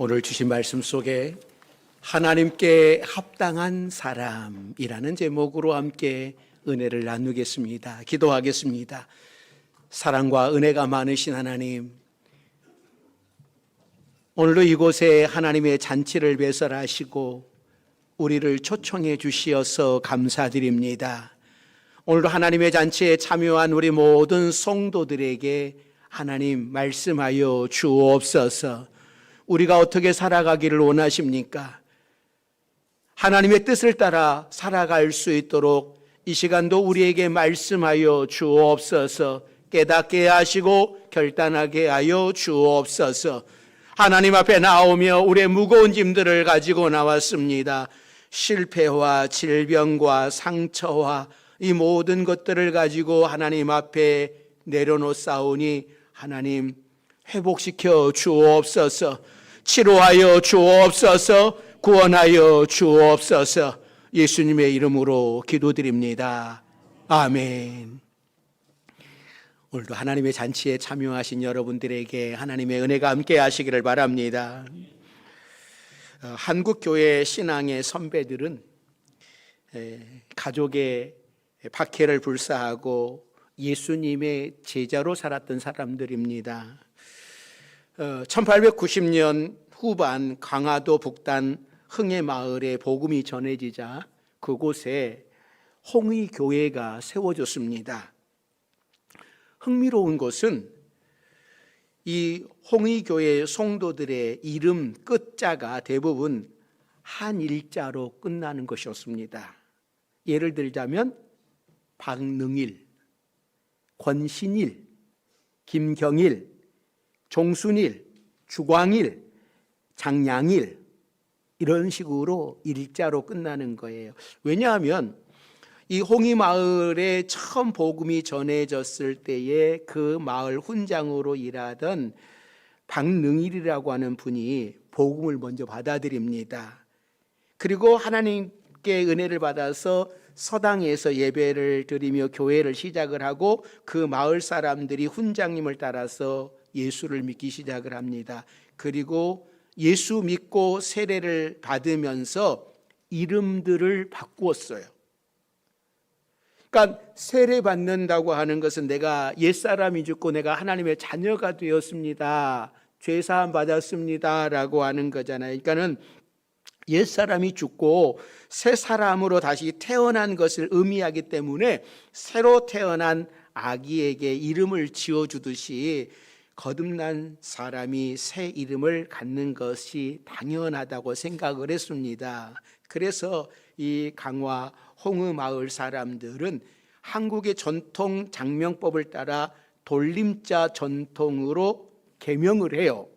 오늘 주신 말씀 속에 하나님께 합당한 사람이라는 제목으로 함께 은혜를 나누겠습니다. 기도하겠습니다. 사랑과 은혜가 많으신 하나님, 오늘도 이곳에 하나님의 잔치를 배설하시고 우리를 초청해 주시어서 감사드립니다. 오늘도 하나님의 잔치에 참여한 우리 모든 성도들에게 하나님 말씀하여 주옵소서. 우리가 어떻게 살아가기를 원하십니까? 하나님의 뜻을 따라 살아갈 수 있도록 이 시간도 우리에게 말씀하여 주옵소서. 깨닫게 하시고 결단하게 하여 주옵소서. 하나님 앞에 나오며 우리의 무거운 짐들을 가지고 나왔습니다. 실패와 질병과 상처와 이 모든 것들을 가지고 하나님 앞에 내려놓사오니 하나님 회복시켜 주옵소서 치료하여 주옵소서 구원하여 주옵소서 예수님의 이름으로 기도드립니다. 아멘. 오늘도 하나님의 잔치에 참여하신 여러분들에게 하나님의 은혜가 함께 하시기를 바랍니다. 어, 한국 교회 신앙의 선배들은 에, 가족의 박해를 불사하고 예수님의 제자로 살았던 사람들입니다. 어, 1890년 후반 강화도 북단 흥해 마을에 복음이 전해지자 그곳에 홍의 교회가 세워졌습니다. 흥미로운 것은 이 홍의 교회 성도들의 이름 끝자가 대부분 한 일자로 끝나는 것이었습니다. 예를 들자면 박능일, 권신일, 김경일, 종순일, 주광일, 장양일 이런 식으로 일자로 끝나는 거예요. 왜냐하면 이 홍이 마을에 처음 복음이 전해졌을 때에 그 마을 훈장으로 일하던 박능일이라고 하는 분이 복음을 먼저 받아들입니다. 그리고 하나님께 은혜를 받아서 서당에서 예배를 드리며 교회를 시작을 하고 그 마을 사람들이 훈장님을 따라서 예수를 믿기 시작을 합니다. 그리고 예수 믿고 세례를 받으면서 이름들을 바꾸었어요. 그러니까 세례 받는다고 하는 것은 내가 옛사람이 죽고 내가 하나님의 자녀가 되었습니다. 죄 사함 받았습니다라고 하는 거잖아요. 그러니까는 옛 사람이 죽고 새 사람으로 다시 태어난 것을 의미하기 때문에 새로 태어난 아기에게 이름을 지어 주듯이 거듭난 사람이 새 이름을 갖는 것이 당연하다고 생각을 했습니다. 그래서 이 강화 홍의 마을 사람들은 한국의 전통 장명법을 따라 돌림자 전통으로 개명을 해요.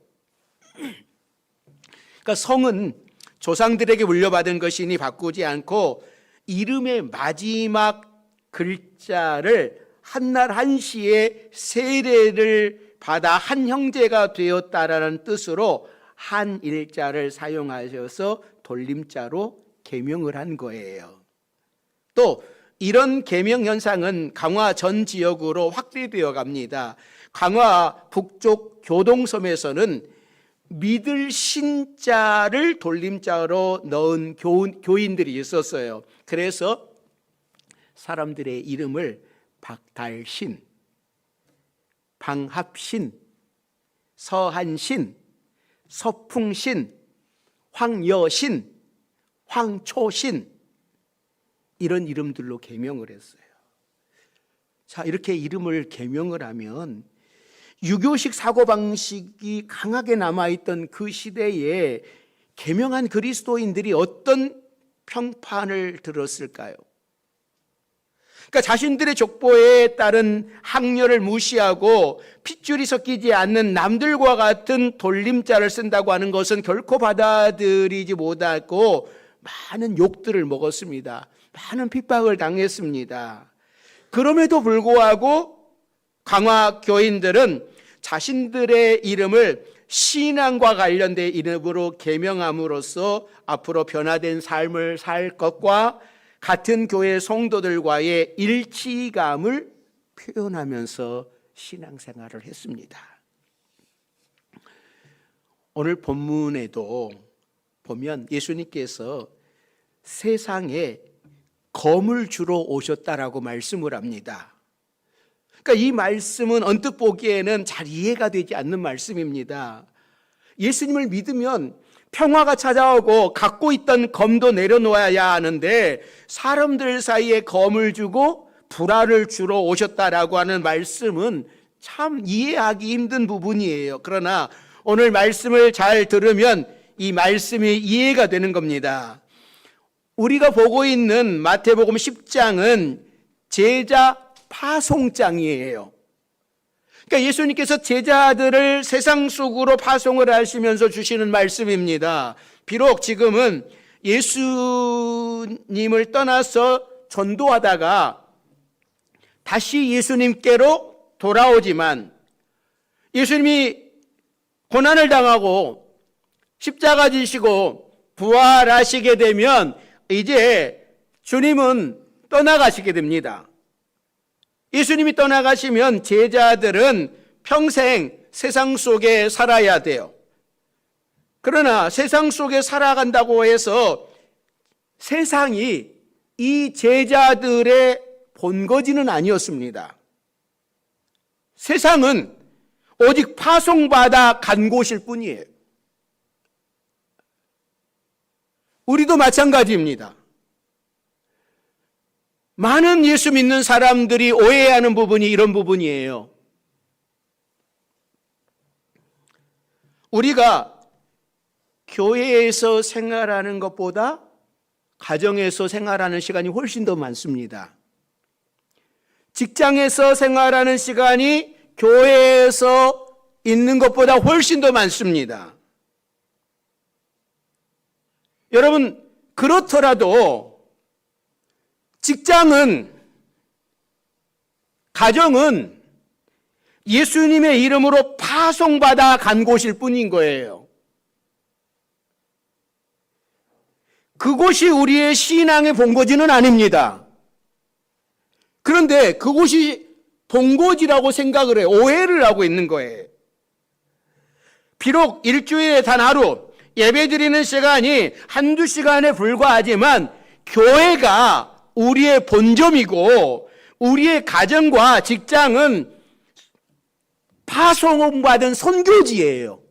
그러니까 성은 조상들에게 물려받은 것이니 바꾸지 않고 이름의 마지막 글자를 한날 한시에 세례를 받아 한 형제가 되었다라는 뜻으로 한 일자를 사용하셔서 돌림자로 개명을 한 거예요. 또 이런 개명 현상은 강화 전 지역으로 확대되어 갑니다. 강화 북쪽 교동섬에서는 믿을 신자를 돌림자로 넣은 교인 들이 있었어요. 그래서 사람들의 이름을 박달신, 방합신, 서한신, 서풍신, 황여신, 황초신 이런 이름들로 개명을 했어요. 자, 이렇게 이름을 개명을 하면 유교식 사고방식이 강하게 남아있던 그 시대에 개명한 그리스도인들이 어떤 평판을 들었을까요? 그러니까 자신들의 족보에 따른 학렬을 무시하고 핏줄이 섞이지 않는 남들과 같은 돌림자를 쓴다고 하는 것은 결코 받아들이지 못하고 많은 욕들을 먹었습니다. 많은 핍박을 당했습니다. 그럼에도 불구하고 강화 교인들은 자신들의 이름을 신앙과 관련된 이름으로 개명함으로써 앞으로 변화된 삶을 살 것과 같은 교회 성도들과의 일치감을 표현하면서 신앙생활을 했습니다. 오늘 본문에도 보면 예수님께서 세상에 검을 주러 오셨다라고 말씀을 합니다. 그러니까 이 말씀은 언뜻 보기에는 잘 이해가 되지 않는 말씀입니다. 예수님을 믿으면 평화가 찾아오고 갖고 있던 검도 내려놓아야 하는데 사람들 사이에 검을 주고 불화를 주러 오셨다라고 하는 말씀은 참 이해하기 힘든 부분이에요. 그러나 오늘 말씀을 잘 들으면 이 말씀이 이해가 되는 겁니다. 우리가 보고 있는 마태복음 10장은 제자 파송장이에요. 그러니까 예수님께서 제자들을 세상 속으로 파송을 하시면서 주시는 말씀입니다. 비록 지금은 예수님을 떠나서 전도하다가 다시 예수님께로 돌아오지만 예수님이 고난을 당하고 십자가 지시고 부활하시게 되면 이제 주님은 떠나가시게 됩니다. 예수님이 떠나가시면 제자들은 평생 세상 속에 살아야 돼요. 그러나 세상 속에 살아간다고 해서 세상이 이 제자들의 본거지는 아니었습니다. 세상은 오직 파송받아 간 곳일 뿐이에요. 우리도 마찬가지입니다. 많은 예수 믿는 사람들이 오해하는 부분이 이런 부분이에요. 우리가 교회에서 생활하는 것보다 가정에서 생활하는 시간이 훨씬 더 많습니다. 직장에서 생활하는 시간이 교회에서 있는 것보다 훨씬 더 많습니다. 여러분, 그렇더라도 직장은, 가정은 예수님의 이름으로 파송받아 간 곳일 뿐인 거예요. 그곳이 우리의 신앙의 본거지는 아닙니다. 그런데 그곳이 본거지라고 생각을 해 오해를 하고 있는 거예요. 비록 일주일에 단 하루 예배 드리는 시간이 한두 시간에 불과하지만 교회가 우리의 본점이고 우리의 가정과 직장은 파송받은 선교지예요.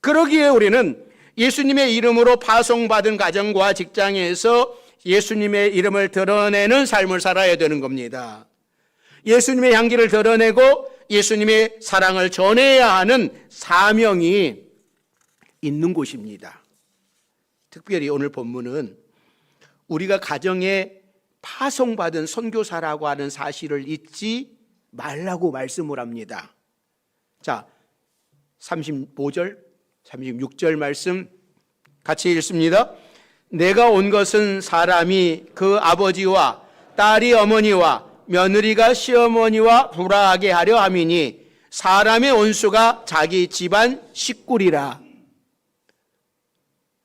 그러기에 우리는 예수님의 이름으로 파송받은 가정과 직장에서 예수님의 이름을 드러내는 삶을 살아야 되는 겁니다. 예수님의 향기를 드러내고 예수님의 사랑을 전해야 하는 사명이 있는 곳입니다. 특별히 오늘 본문은 우리가 가정에 파송받은 선교사라고 하는 사실을 잊지 말라고 말씀을 합니다. 자, 35절, 36절 말씀 같이 읽습니다. 내가 온 것은 사람이 그 아버지와 딸이 어머니와 며느리가 시어머니와 불화하게 하려 함이니 사람의 온수가 자기 집안 식구리라.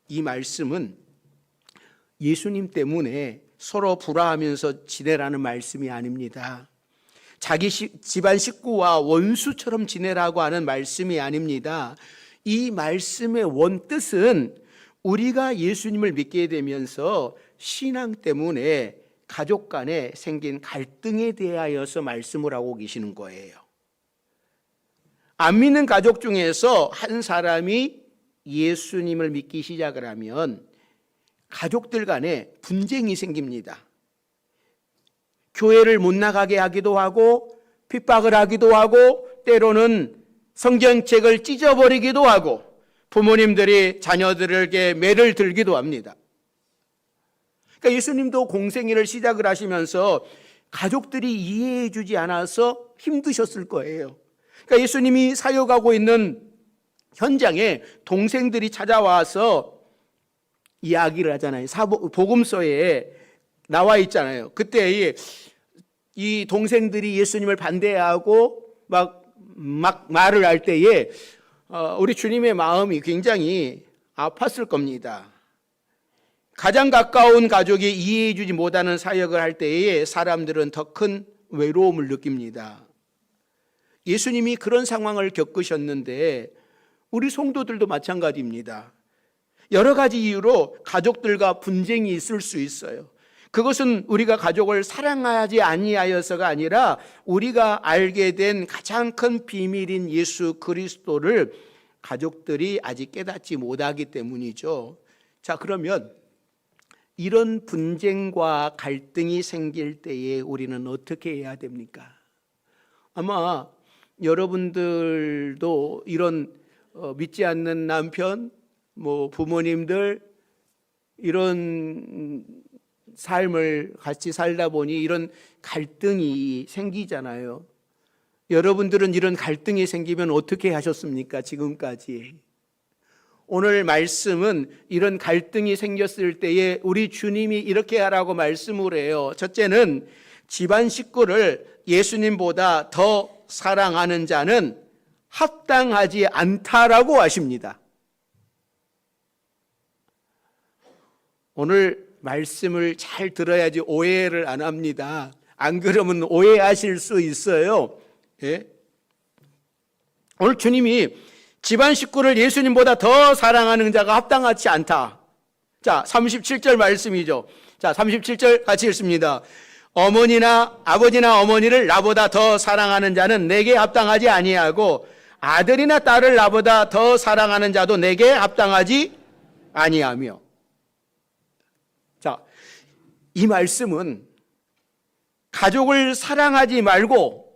이 말씀은 예수님 때문에 서로 불화하면서 지내라는 말씀이 아닙니다. 자기 시, 집안 식구와 원수처럼 지내라고 하는 말씀이 아닙니다. 이 말씀의 원뜻은 우리가 예수님을 믿게 되면서 신앙 때문에 가족 간에 생긴 갈등에 대하여서 말씀을 하고 계시는 거예요. 안 믿는 가족 중에서 한 사람이 예수님을 믿기 시작을 하면 가족들 간에 분쟁이 생깁니다. 교회를 못 나가게 하기도 하고 핍박을 하기도 하고 때로는 성경책을 찢어버리기도 하고 부모님들이 자녀들에게 매를 들기도 합니다. 그러니까 예수님도 공생애를 시작을 하시면서 가족들이 이해해 주지 않아서 힘드셨을 거예요. 그러니까 예수님이 사역하고 있는 현장에 동생들이 찾아와서 이야기를 하잖아요. 사보, 복음서에 나와 있잖아요. 그때 이 동생들이 예수님을 반대하고 막, 막 말을 할 때에 어, 우리 주님의 마음이 굉장히 아팠을 겁니다. 가장 가까운 가족이 이해해주지 못하는 사역을 할 때에 사람들은 더 큰 외로움을 느낍니다. 예수님이 그런 상황을 겪으셨는데 우리 성도들도 마찬가지입니다. 여러 가지 이유로 가족들과 분쟁이 있을 수 있어요. 그것은 우리가 가족을 사랑하지 아니하여서가 아니라 우리가 알게 된 가장 큰 비밀인 예수 그리스도를 가족들이 아직 깨닫지 못하기 때문이죠. 자, 그러면 이런 분쟁과 갈등이 생길 때에 우리는 어떻게 해야 됩니까? 아마 여러분들도 이런 어, 믿지 않는 남편, 뭐 부모님들 이런 삶을 같이 살다 보니 이런 갈등이 생기잖아요. 여러분들은 이런 갈등이 생기면 어떻게 하셨습니까? 지금까지. 오늘 말씀은 이런 갈등이 생겼을 때에 우리 주님이 이렇게 하라고 말씀을 해요. 첫째는 집안 식구를 예수님보다 더 사랑하는 자는 합당하지 않다라고 하십니다. 오늘 말씀을 잘 들어야지 오해를 안 합니다. 안 그러면 오해하실 수 있어요. 예? 오늘 주님이 집안 식구를 예수님보다 더 사랑하는 자가 합당하지 않다. 자, 37절 말씀이죠. 자, 37절 같이 읽습니다. 어머니나 아버지나 어머니를 나보다 더 사랑하는 자는 내게 합당하지 아니하고 아들이나 딸을 나보다 더 사랑하는 자도 내게 합당하지 아니하며. 자, 이 말씀은 가족을 사랑하지 말고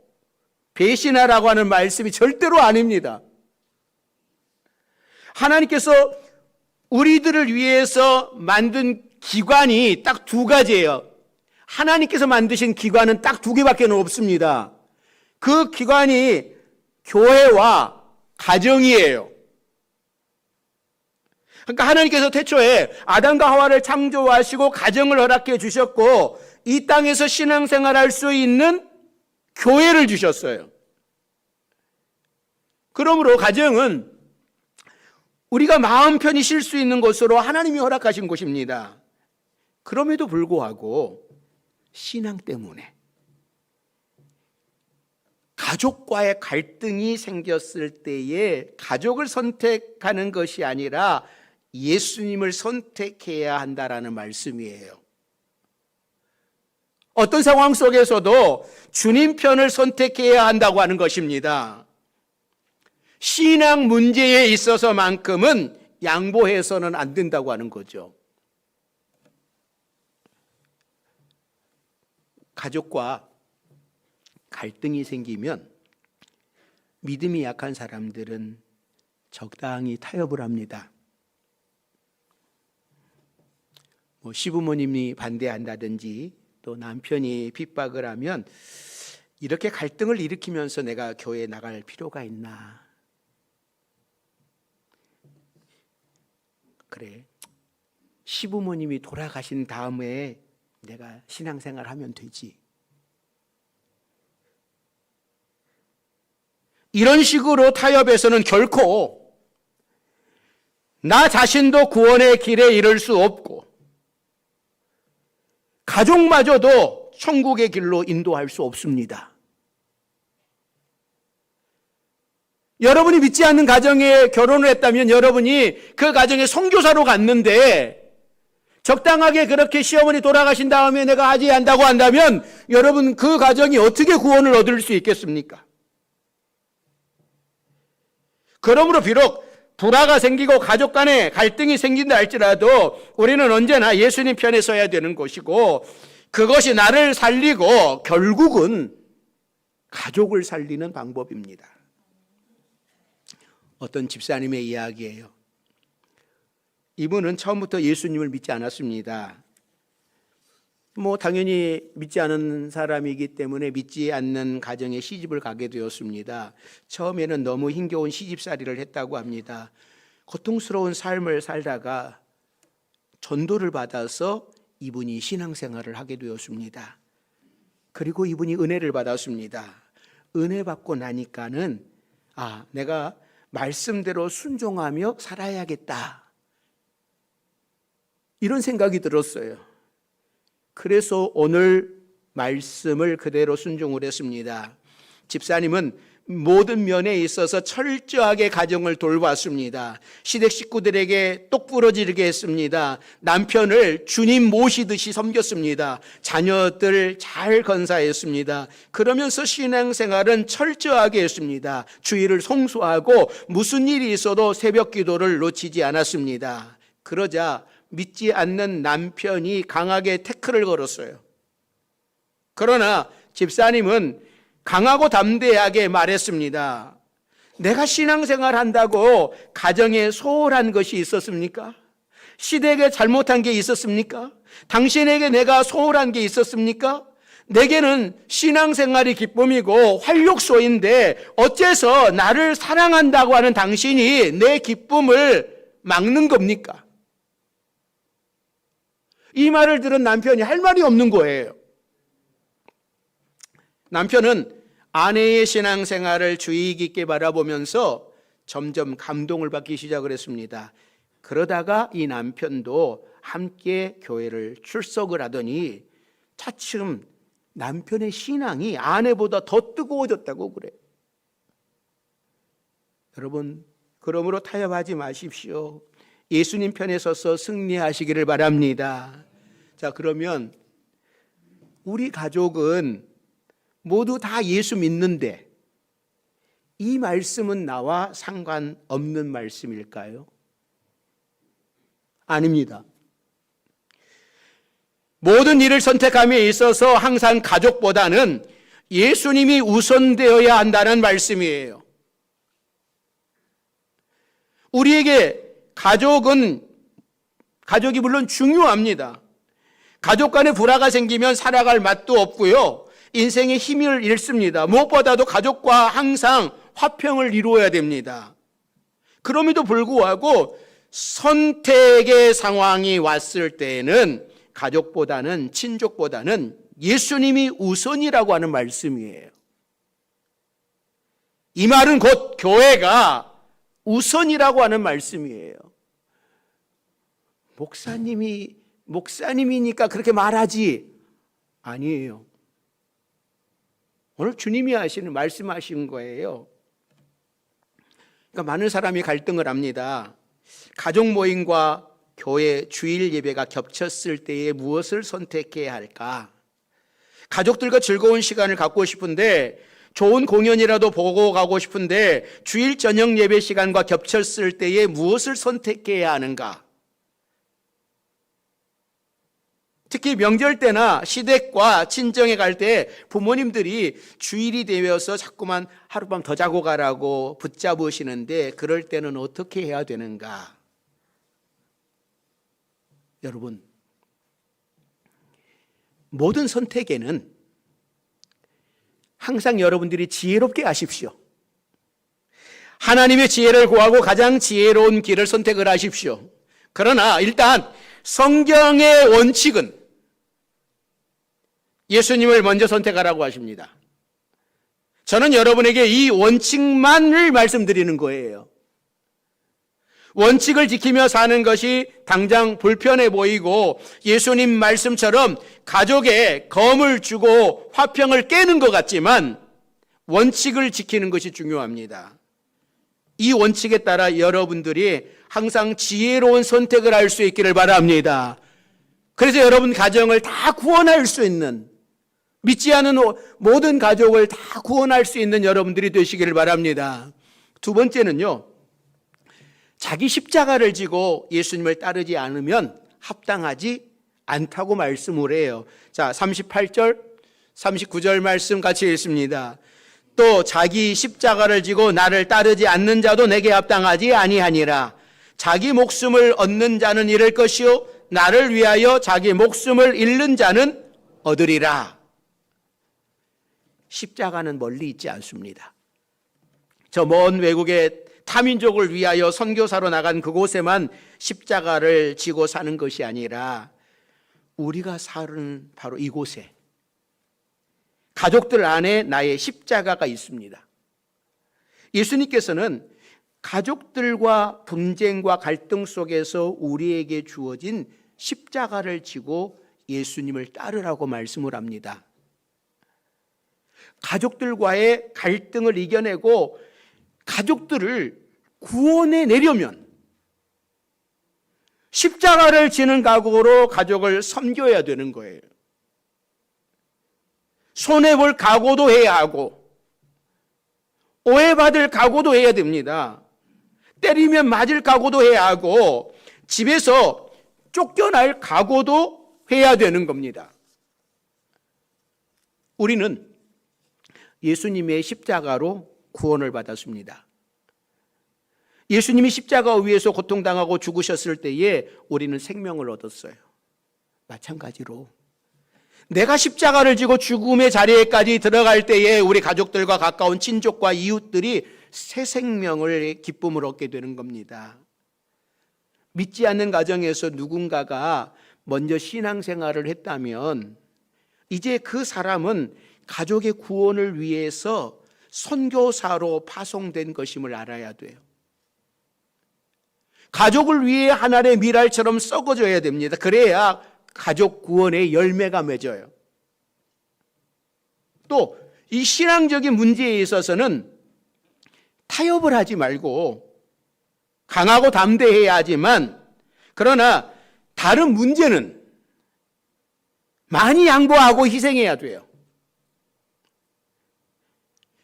배신하라고 하는 말씀이 절대로 아닙니다. 하나님께서 우리들을 위해서 만든 기관이 딱 두 가지예요. 하나님께서 만드신 기관은 딱 두 개밖에 없습니다. 그 기관이 교회와 가정이에요. 그러니까 하나님께서 태초에 아담과 하와를 창조하시고 가정을 허락해 주셨고 이 땅에서 신앙생활할 수 있는 교회를 주셨어요. 그러므로 가정은 우리가 마음 편히 쉴 수 있는 곳으로 하나님이 허락하신 곳입니다. 그럼에도 불구하고 신앙 때문에 가족과의 갈등이 생겼을 때에 가족을 선택하는 것이 아니라 예수님을 선택해야 한다라는 말씀이에요. 어떤 상황 속에서도 주님 편을 선택해야 한다고 하는 것입니다. 신앙 문제에 있어서만큼은 양보해서는 안 된다고 하는 거죠. 가족과 갈등이 생기면 믿음이 약한 사람들은 적당히 타협을 합니다. 뭐 시부모님이 반대한다든지 또 남편이 핍박을 하면 이렇게 갈등을 일으키면서 내가 교회에 나갈 필요가 있나? 그래. 시부모님이 돌아가신 다음에 내가 신앙생활 하면 되지. 이런 식으로 타협해서는 결코 나 자신도 구원의 길에 이를 수 없고 가족마저도 천국의 길로 인도할 수 없습니다. 여러분이 믿지 않는 가정에 결혼을 했다면 여러분이 그 가정에 성교사로 갔는데 적당하게 그렇게 시어머니 돌아가신 다음에 내가 하지 한다고 한다면 여러분 그 가정이 어떻게 구원을 얻을 수 있겠습니까? 그러므로 비록 불화가 생기고 가족 간에 갈등이 생긴다 할지라도 우리는 언제나 예수님 편에 서야 되는 것이고 그것이 나를 살리고 결국은 가족을 살리는 방법입니다. 어떤 집사님의 이야기예요. 이분은 처음부터 예수님을 믿지 않았습니다. 뭐 당연히 믿지 않은 사람이기 때문에 믿지 않는 가정에 시집을 가게 되었습니다. 처음에는 너무 힘겨운 시집살이를 했다고 합니다. 고통스러운 삶을 살다가 전도를 받아서 이분이 신앙생활을 하게 되었습니다. 그리고 이분이 은혜를 받았습니다. 은혜 받고 나니까는 아, 내가 말씀대로 순종하며 살아야겠다. 이런 생각이 들었어요. 그래서 오늘 말씀을 그대로 순종을 했습니다. 집사님은 모든 면에 있어서 철저하게 가정을 돌봤습니다. 시댁 식구들에게 똑부러지게 했습니다. 남편을 주님 모시듯이 섬겼습니다. 자녀들 잘 건사했습니다. 그러면서 신앙생활은 철저하게 했습니다. 주의를 송수하고 무슨 일이 있어도 새벽 기도를 놓치지 않았습니다. 그러자 믿지 않는 남편이 강하게 태클을 걸었어요. 그러나 집사님은 강하고 담대하게 말했습니다. 내가 신앙생활 한다고 가정에 소홀한 것이 있었습니까? 시댁에 잘못한 게 있었습니까? 당신에게 내가 소홀한 게 있었습니까? 내게는 신앙생활이 기쁨이고 활력소인데 어째서 나를 사랑한다고 하는 당신이 내 기쁨을 막는 겁니까? 이 말을 들은 남편이 할 말이 없는 거예요. 남편은 아내의 신앙생활을 주의 깊게 바라보면서 점점 감동을 받기 시작을 했습니다. 그러다가 이 남편도 함께 교회를 출석을 하더니 차츰 남편의 신앙이 아내보다 더 뜨거워졌다고 그래. 여러분, 그러므로 타협하지 마십시오. 예수님 편에 서서 승리하시기를 바랍니다. 자, 그러면 우리 가족은 모두 다 예수 믿는데 이 말씀은 나와 상관없는 말씀일까요? 아닙니다. 모든 일을 선택함에 있어서 항상 가족보다는 예수님이 우선되어야 한다는 말씀이에요. 우리에게 가족은 가족이 물론 중요합니다. 가족 간에 불화가 생기면 살아갈 맛도 없고요. 인생의 힘을 잃습니다. 무엇보다도 가족과 항상 화평을 이루어야 됩니다. 그럼에도 불구하고 선택의 상황이 왔을 때에는 가족보다는 친족보다는 예수님이 우선이라고 하는 말씀이에요. 이 말은 곧 교회가 우선이라고 하는 말씀이에요. 목사님이 목사님이니까 그렇게 말하지 아니에요. 오늘 주님이 하시는 말씀하신 거예요. 그러니까 많은 사람이 갈등을 합니다. 가족 모임과 교회 주일 예배가 겹쳤을 때에 무엇을 선택해야 할까? 가족들과 즐거운 시간을 갖고 싶은데 좋은 공연이라도 보고 가고 싶은데 주일 저녁 예배 시간과 겹쳤을 때에 무엇을 선택해야 하는가? 특히 명절 때나 시댁과 친정에 갈 때 부모님들이 주일이 되어서 자꾸만 하룻밤 더 자고 가라고 붙잡으시는데 그럴 때는 어떻게 해야 되는가? 여러분, 모든 선택에는 항상 여러분들이 지혜롭게 하십시오. 하나님의 지혜를 구하고 가장 지혜로운 길을 선택을 하십시오. 그러나 일단 성경의 원칙은 예수님을 먼저 선택하라고 하십니다. 저는 여러분에게 이 원칙만을 말씀드리는 거예요. 원칙을 지키며 사는 것이 당장 불편해 보이고 예수님 말씀처럼 가족에 검을 주고 화평을 깨는 것 같지만 원칙을 지키는 것이 중요합니다. 이 원칙에 따라 여러분들이 항상 지혜로운 선택을 할 수 있기를 바랍니다. 그래서 여러분 가정을 다 구원할 수 있는 믿지 않은 모든 가족을 다 구원할 수 있는 여러분들이 되시기를 바랍니다. 두 번째는요. 자기 십자가를 지고 예수님을 따르지 않으면 합당하지 않다고 말씀을 해요. 자, 38절, 39절 말씀 같이 읽습니다. 또 자기 십자가를 지고 나를 따르지 않는 자도 내게 합당하지 아니하니라. 자기 목숨을 얻는 자는 잃을 것이요 나를 위하여 자기 목숨을 잃는 자는 얻으리라. 십자가는 멀리 있지 않습니다. 저 먼 외국의 타민족을 위하여 선교사로 나간 그곳에만 십자가를 지고 사는 것이 아니라 우리가 사는 바로 이곳에 가족들 안에 나의 십자가가 있습니다. 예수님께서는 가족들과 분쟁과 갈등 속에서 우리에게 주어진 십자가를 지고 예수님을 따르라고 말씀을 합니다. 가족들과의 갈등을 이겨내고 가족들을 구원해 내려면 십자가를 지는 각오로 가족을 섬겨야 되는 거예요. 손해볼 각오도 해야 하고, 오해받을 각오도 해야 됩니다. 때리면 맞을 각오도 해야 하고, 집에서 쫓겨날 각오도 해야 되는 겁니다. 우리는 예수님의 십자가로 구원을 받았습니다. 예수님이 십자가 위에서 고통당하고 죽으셨을 때에 우리는 생명을 얻었어요. 마찬가지로 내가 십자가를 지고 죽음의 자리에까지 들어갈 때에 우리 가족들과 가까운 친족과 이웃들이 새 생명을 기쁨을 얻게 되는 겁니다. 믿지 않는 가정에서 누군가가 먼저 신앙생활을 했다면 이제 그 사람은 가족의 구원을 위해서 선교사로 파송된 것임을 알아야 돼요. 가족을 위해 하나의 미랄처럼 썩어져야 됩니다. 그래야 가족 구원의 열매가 맺어요. 또 이 신앙적인 문제에 있어서는 타협을 하지 말고 강하고 담대해야 하지만 그러나 다른 문제는 많이 양보하고 희생해야 돼요.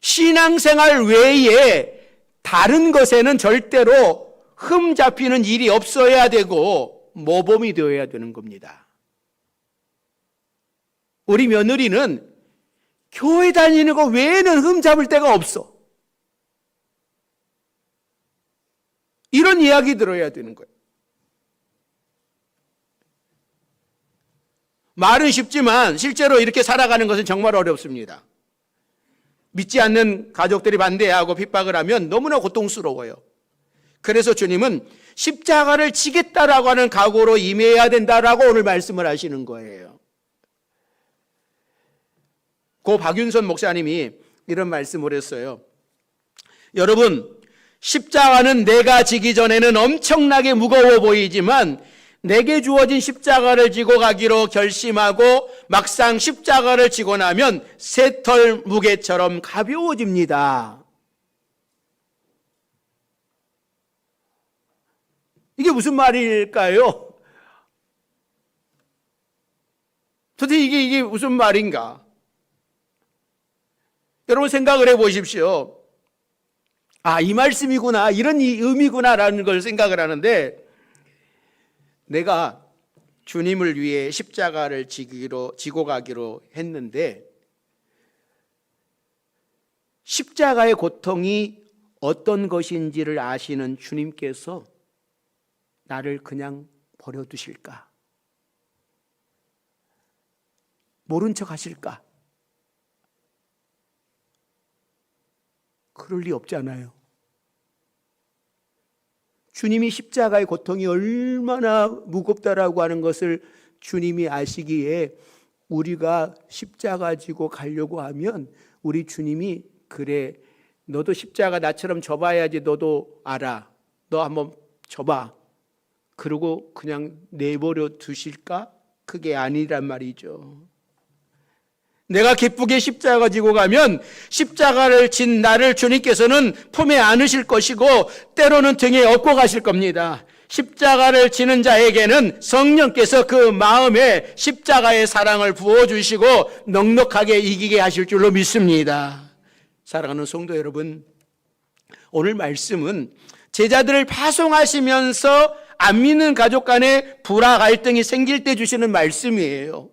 신앙생활 외에 다른 것에는 절대로 흠 잡히는 일이 없어야 되고 모범이 되어야 되는 겁니다. 우리 며느리는 교회 다니는 거 외에는 흠 잡을 데가 없어. 이런 이야기 들어야 되는 거예요. 말은 쉽지만 실제로 이렇게 살아가는 것은 정말 어렵습니다. 믿지 않는 가족들이 반대하고 핍박을 하면 너무나 고통스러워요. 그래서 주님은 십자가를 지겠다라고 하는 각오로 임해야 된다라고 오늘 말씀을 하시는 거예요. 고 박윤선 목사님이 이런 말씀을 했어요. 여러분, 십자가는 내가 지기 전에는 엄청나게 무거워 보이지만 내게 주어진 십자가를 지고 가기로 결심하고 막상 십자가를 지고 나면 새털 무게처럼 가벼워집니다. 이게 무슨 말일까요? 도대체 이게, 이게 무슨 말인가? 여러분 생각을 해 보십시오. 아, 이 말씀이구나. 이런 의미구나라는 걸 생각을 하는데 내가 주님을 위해 십자가를 지기로, 지고 가기로 했는데 십자가의 고통이 어떤 것인지를 아시는 주님께서 나를 그냥 버려두실까? 모른 척 하실까? 그럴 리 없잖아요. 주님이 십자가의 고통이 얼마나 무겁다라고 하는 것을 주님이 아시기에 우리가 십자가 지고 가려고 하면 우리 주님이 그래 너도 십자가 나처럼 접어야지 너도 알아. 너 한번 접어. 그리고 그냥 내버려 두실까? 그게 아니란 말이죠. 내가 기쁘게 십자가 지고 가면 십자가를 진 나를 주님께서는 품에 안으실 것이고 때로는 등에 업고 가실 겁니다. 십자가를 지는 자에게는 성령께서 그 마음에 십자가의 사랑을 부어주시고 넉넉하게 이기게 하실 줄로 믿습니다. 사랑하는 성도 여러분, 오늘 말씀은 제자들을 파송하시면서 안 믿는 가족 간에 불화 갈등이 생길 때 주시는 말씀이에요.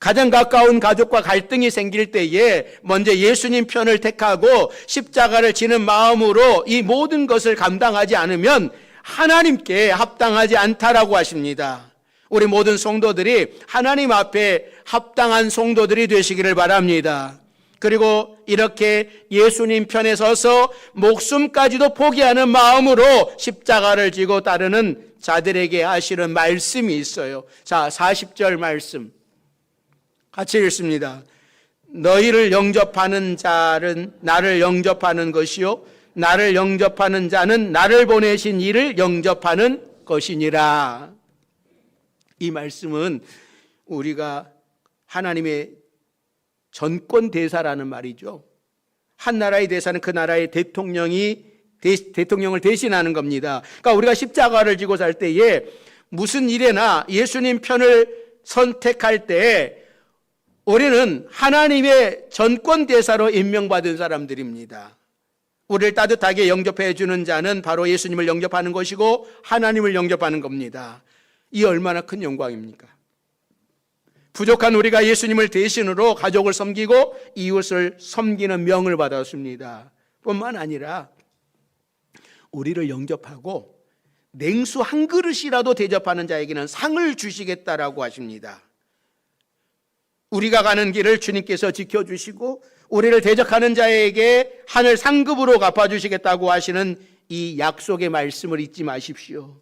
가장 가까운 가족과 갈등이 생길 때에 먼저 예수님 편을 택하고 십자가를 지는 마음으로 이 모든 것을 감당하지 않으면 하나님께 합당하지 않다라고 하십니다. 우리 모든 성도들이 하나님 앞에 합당한 성도들이 되시기를 바랍니다. 그리고 이렇게 예수님 편에 서서 목숨까지도 포기하는 마음으로 십자가를 지고 따르는 자들에게 하시는 말씀이 있어요. 자, 40절 말씀. 같이 읽습니다. 너희를 영접하는 자는 나를 영접하는 것이요. 나를 영접하는 자는 나를 보내신 이를 영접하는 것이니라. 이 말씀은 우리가 하나님의 전권 대사라는 말이죠. 한 나라의 대사는 그 나라의 대통령이 대, 대통령을 대신하는 겁니다. 그러니까 우리가 십자가를 지고 살 때에 무슨 일에나 예수님 편을 선택할 때 우리는 하나님의 전권 대사로 임명받은 사람들입니다. 우리를 따뜻하게 영접해 주는 자는 바로 예수님을 영접하는 것이고 하나님을 영접하는 겁니다. 이 얼마나 큰 영광입니까? 부족한 우리가 예수님을 대신으로 가족을 섬기고 이웃을 섬기는 명을 받았습니다. 뿐만 아니라 우리를 영접하고 냉수 한 그릇이라도 대접하는 자에게는 상을 주시겠다라고 하십니다. 우리가 가는 길을 주님께서 지켜주시고 우리를 대적하는 자에게 하늘 상급으로 갚아주시겠다고 하시는 이 약속의 말씀을 잊지 마십시오.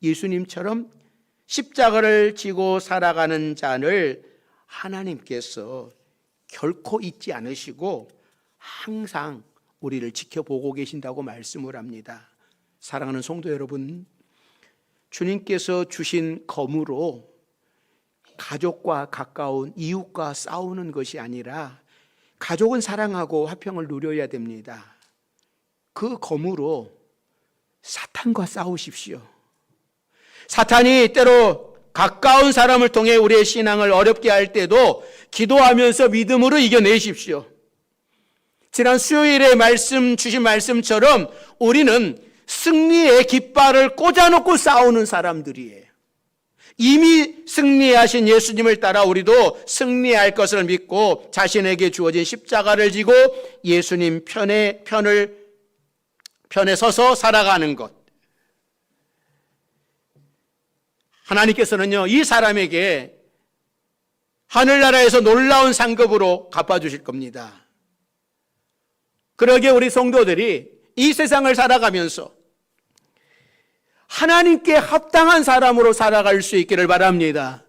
예수님처럼 십자가를 지고 살아가는 자를 하나님께서 결코 잊지 않으시고 항상 우리를 지켜보고 계신다고 말씀을 합니다. 사랑하는 성도 여러분, 주님께서 주신 검으로 가족과 가까운 이웃과 싸우는 것이 아니라 가족은 사랑하고 화평을 누려야 됩니다. 그 검으로 사탄과 싸우십시오. 사탄이 때로 가까운 사람을 통해 우리의 신앙을 어렵게 할 때도 기도하면서 믿음으로 이겨내십시오. 지난 수요일에 말씀 주신 말씀처럼 우리는 승리의 깃발을 꽂아놓고 싸우는 사람들이에요. 이미 승리하신 예수님을 따라 우리도 승리할 것을 믿고 자신에게 주어진 십자가를 지고 예수님 편에 편을 편에 서서 살아가는 것. 하나님께서는요, 이 사람에게 하늘나라에서 놀라운 상급으로 갚아주실 겁니다. 그러게 우리 성도들이 이 세상을 살아가면서 하나님께 합당한 사람으로 살아갈 수 있기를 바랍니다.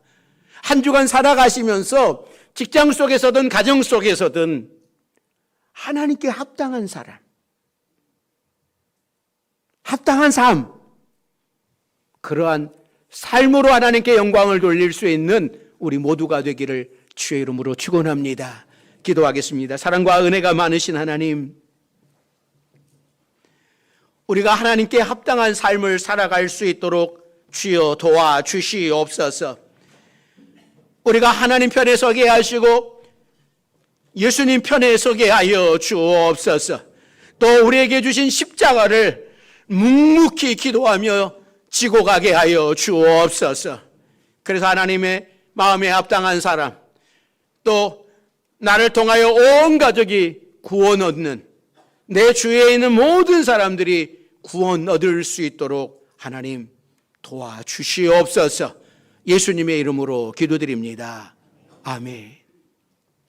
한 주간 살아가시면서 직장 속에서든 가정 속에서든 하나님께 합당한 사람, 합당한 삶, 그러한 삶으로 하나님께 영광을 돌릴 수 있는 우리 모두가 되기를 주의 이름으로 축원합니다. 기도하겠습니다. 사랑과 은혜가 많으신 하나님, 우리가 하나님께 합당한 삶을 살아갈 수 있도록 주여 도와 주시옵소서. 우리가 하나님 편에 서게 하시고 예수님 편에 서게 하여 주옵소서. 또 우리에게 주신 십자가를 묵묵히 기도하며 지고 가게 하여 주옵소서. 그래서 하나님의 마음에 합당한 사람, 또 나를 통하여 온 가족이 구원 얻는 내 주위에 있는 모든 사람들이 구원 얻을 수 있도록 하나님 도와주시옵소서. 예수님의 이름으로 기도드립니다. 아멘.